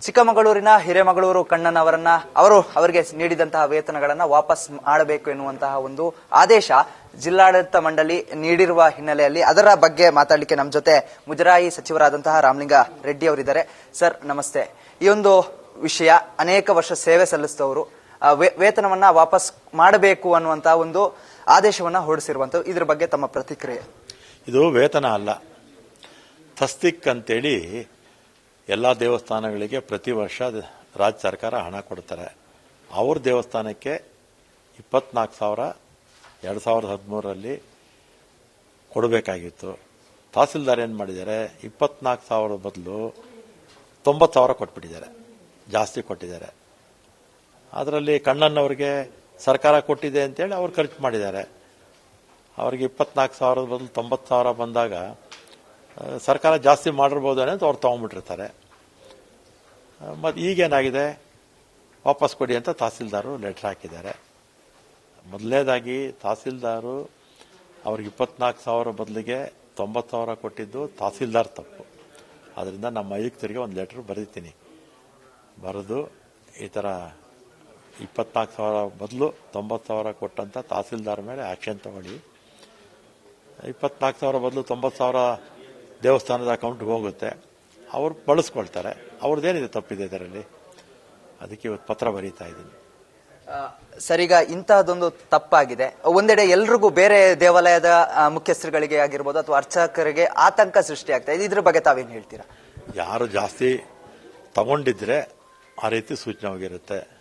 ಚಿಕ್ಕಮಗಳೂರಿನ ಹಿರೇಮಗಳೂರು ಕಣ್ಣನವರನ್ನ ಅವರು ಅವರಿಗೆ ನೀಡಿದಂತಹ ವೇತನಗಳನ್ನ ವಾಪಸ್ ಮಾಡಬೇಕು ಎನ್ನುವಂತಹ ಒಂದು ಆದೇಶ ಜಿಲ್ಲಾಡಳಿತ ಮಂಡಳಿ ನೀಡಿರುವ ಹಿನ್ನೆಲೆಯಲ್ಲಿ. ಅದರ ಬಗ್ಗೆ ಮಾತಾಡಲಿಕ್ಕೆ ನಮ್ಮ ಜೊತೆ ಮುಜರಾಯಿ ಸಚಿವರಾದಂತಹ ರಾಮಲಿಂಗ ರೆಡ್ಡಿ ಅವರಿದ್ದಾರೆ. ಸರ್, ನಮಸ್ತೆ. ಈ ಒಂದು ವಿಷಯ ಅನೇಕ ವರ್ಷ ಸೇವೆ ಸಲ್ಲಿಸಿದವರು ವೇತನವನ್ನ ವಾಪಸ್ ಮಾಡಬೇಕು ಅನ್ನುವಂತಹ ಒಂದು ಆದೇಶವನ್ನ ಹೊರಡಿಸಿರುವಂತ ಇದ್ರ ಬಗ್ಗೆ ತಮ್ಮ ಪ್ರತಿಕ್ರಿಯೆ. ಇದು ವೇತನ ಅಲ್ಲ. ತಸ್ತಿಕ್ ಅಂತೇಳಿ ಎಲ್ಲ ದೇವಸ್ಥಾನಗಳಿಗೆ ಪ್ರತಿ ವರ್ಷ ರಾಜ್ಯ ಸರ್ಕಾರ ಹಣ ಕೊಡ್ತಾರೆ. ಅವ್ರ ದೇವಸ್ಥಾನಕ್ಕೆ ಇಪ್ಪತ್ನಾಲ್ಕು ಸಾವಿರ, ಎರಡು ಸಾವಿರದ ಹದಿಮೂರರಲ್ಲಿ ಕೊಡಬೇಕಾಗಿತ್ತು. ತಹಸೀಲ್ದಾರ್ ಏನು ಮಾಡಿದ್ದಾರೆ, ಇಪ್ಪತ್ನಾಲ್ಕು ಸಾವಿರ ಬದಲು ತೊಂಬತ್ತು ಸಾವಿರ ಕೊಟ್ಬಿಟ್ಟಿದ್ದಾರೆ. ಜಾಸ್ತಿ ಕೊಟ್ಟಿದ್ದಾರೆ. ಅದರಲ್ಲಿ ಕಣ್ಣನ್ನವ್ರಿಗೆ ಸರ್ಕಾರ ಕೊಟ್ಟಿದೆ ಅಂತೇಳಿ ಅವ್ರು ಖರ್ಚು ಮಾಡಿದ್ದಾರೆ. ಅವ್ರಿಗೆ ಇಪ್ಪತ್ನಾಲ್ಕು ಸಾವಿರದ ಬದಲು ತೊಂಬತ್ತು ಸಾವಿರ ಬಂದಾಗ ಸರ್ಕಾರ ಜಾಸ್ತಿ ಮಾಡಿರ್ಬೋದು ಅಂತ ಅವ್ರು ತೊಗೊಂಡ್ಬಿಟ್ಟಿರ್ತಾರೆ. ಮತ್ತು ಈಗೇನಾಗಿದೆ? ವಾಪಸ್ ಕೊಡಿ ಅಂತ ತಹಸೀಲ್ದಾರು ಲೆಟ್ರ್ ಹಾಕಿದ್ದಾರೆ. ಮೊದಲನೇದಾಗಿ ತಹಸೀಲ್ದಾರು ಅವ್ರಿಗೆ ಇಪ್ಪತ್ನಾಲ್ಕು ಸಾವಿರ ಬದಲಿಗೆ ತೊಂಬತ್ತು ಸಾವಿರ ಕೊಟ್ಟಿದ್ದು ತಹಸೀಲ್ದಾರ್ ತಪ್ಪು. ಅದರಿಂದ ನಮ್ಮ ಆಯುಕ್ತರಿಗೆ ಒಂದು ಲೆಟ್ರ್ ಬರೀತೀನಿ. ಬರೆದು ಈ ಥರ ಇಪ್ಪತ್ನಾಲ್ಕು ಸಾವಿರ ಬದಲು ತೊಂಬತ್ತು ಸಾವಿರ ಕೊಟ್ಟಂತ ತಹಸೀಲ್ದಾರ್ ಮೇಲೆ ಆ್ಯಕ್ಷನ್ ತಗೊಳ್ಳಿ. ಇಪ್ಪತ್ನಾಲ್ಕು ಸಾವಿರ ಬದಲು ತೊಂಬತ್ತು ಸಾವಿರ ದೇವಸ್ಥಾನದ ಅಕೌಂಟ್ಗೆ ಹೋಗುತ್ತೆ. ಅವ್ರು ಬಳಸ್ಕೊಳ್ತಾರೆ. ಅವ್ರದ್ದೇನಿದೆ ತಪ್ಪಿದೆ ಇದರಲ್ಲಿ? ಅದಕ್ಕೆ ಇವತ್ತು ಪತ್ರ ಬರೀತಾ ಇದ್ದೀನಿ. ಸರಿಗ ಇಂತಹದೊಂದು ತಪ್ಪಾಗಿದೆ. ಒಂದೆಡೆ ಎಲ್ರಿಗೂ ಬೇರೆ ದೇವಾಲಯದ ಮುಖ್ಯಸ್ಥರುಗಳಿಗೆ ಆಗಿರ್ಬೋದು ಅಥವಾ ಅರ್ಚಕರಿಗೆ ಆತಂಕ ಸೃಷ್ಟಿಯಾಗ್ತಾ ಇದೆ. ಇದ್ರ ಬಗ್ಗೆ ತಾವೇನು ಹೇಳ್ತೀರಾ? ಯಾರು ಜಾಸ್ತಿ ತಗೊಂಡಿದ್ರೆ ಆ ರೀತಿ ಸೂಚನೆ ಹೋಗಿರುತ್ತೆ.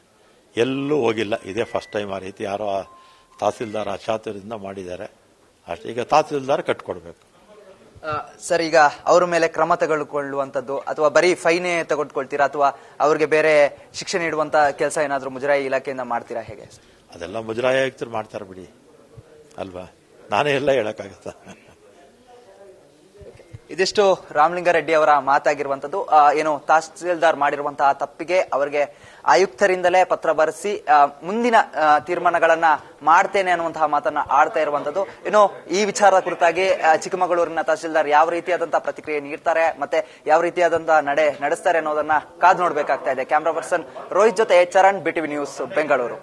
ಎಲ್ಲೂ ಹೋಗಿಲ್ಲ. ಇದೇ ಫಸ್ಟ್ ಟೈಮ್ ಆ ರೀತಿ ಯಾರೋ ತಹಸೀಲ್ದಾರ್ ಅಚಾತುರ್ಯದಿಂದ ಮಾಡಿದ್ದಾರೆ. ಅಷ್ಟೇ. ಈಗ ತಹಸೀಲ್ದಾರ್ ಕಟ್ಕೊಡ್ಬೇಕು. ಸರ್, ಈಗ ಅವ್ರ ಮೇಲೆ ಕ್ರಮ ತೆಗೆದುಕೊಳ್ಳುವಂಥದ್ದು ಅಥವಾ ಬರೀ ಫೈನೇ ತೆಗೆದುಕೊಳ್ತೀರಾ ಅಥವಾ ಅವ್ರಿಗೆ ಬೇರೆ ಶಿಕ್ಷೆ ನೀಡುವಂತ ಕೆಲಸ ಏನಾದರೂ ಮುಜರಾಯಿ ಇಲಾಖೆಯಿಂದ ಮಾಡ್ತೀರಾ ಹೇಗೆ? ಅದೆಲ್ಲ ಮುಜರಾಯಿ ಆಯುಕ್ತರು ಮಾಡ್ತಾರೆ ಬಿಡಿ. ಅಲ್ವಾ? ನಾನೇ ಎಲ್ಲ ಹೇಳಕ್ಕಾಗತ್ತಾ? ಇದಿಷ್ಟು ರಾಮಲಿಂಗಾರೆಡ್ಡಿ ಅವರ ಮಾತಾಗಿರುವಂತದ್ದು ಏನು ತಹಸೀಲ್ದಾರ್ ಮಾಡಿರುವಂತಹ ತಪ್ಪಿಗೆ ಅವರಿಗೆ ಆಯುಕ್ತರಿಂದಲೇ ಪತ್ರ ಬರೆಸಿ ಮುಂದಿನ ತೀರ್ಮಾನಗಳನ್ನ ಮಾಡ್ತೇನೆ ಅನ್ನುವಂತಹ ಮಾತನ್ನ ಆಡ್ತಾ ಇರುವಂತದ್ದು ಇನ್ನು ಈ ವಿಚಾರದ ಕುರಿತಾಗಿ ಚಿಕ್ಕಮಗಳೂರಿನ ತಹಸೀಲ್ದಾರ್ ಯಾವ ರೀತಿಯಾದಂತಹ ಪ್ರತಿಕ್ರಿಯೆ ನೀಡ್ತಾರೆ ಮತ್ತೆ ಯಾವ ರೀತಿಯಾದಂತಹ ನಡೆ ನಡೆಸ್ತಾರೆ ಅನ್ನೋದನ್ನ ಕಾದು ನೋಡ್ಬೇಕಾಗ್ತಾ ಇದೆ. ಕ್ಯಾಮ್ರಾ ಪರ್ಸನ್ ರೋಹಿತ್ ಜೊತೆ ಚರಣ್, ಬಿಟಿವಿ ನ್ಯೂಸ್, ಬೆಂಗಳೂರು.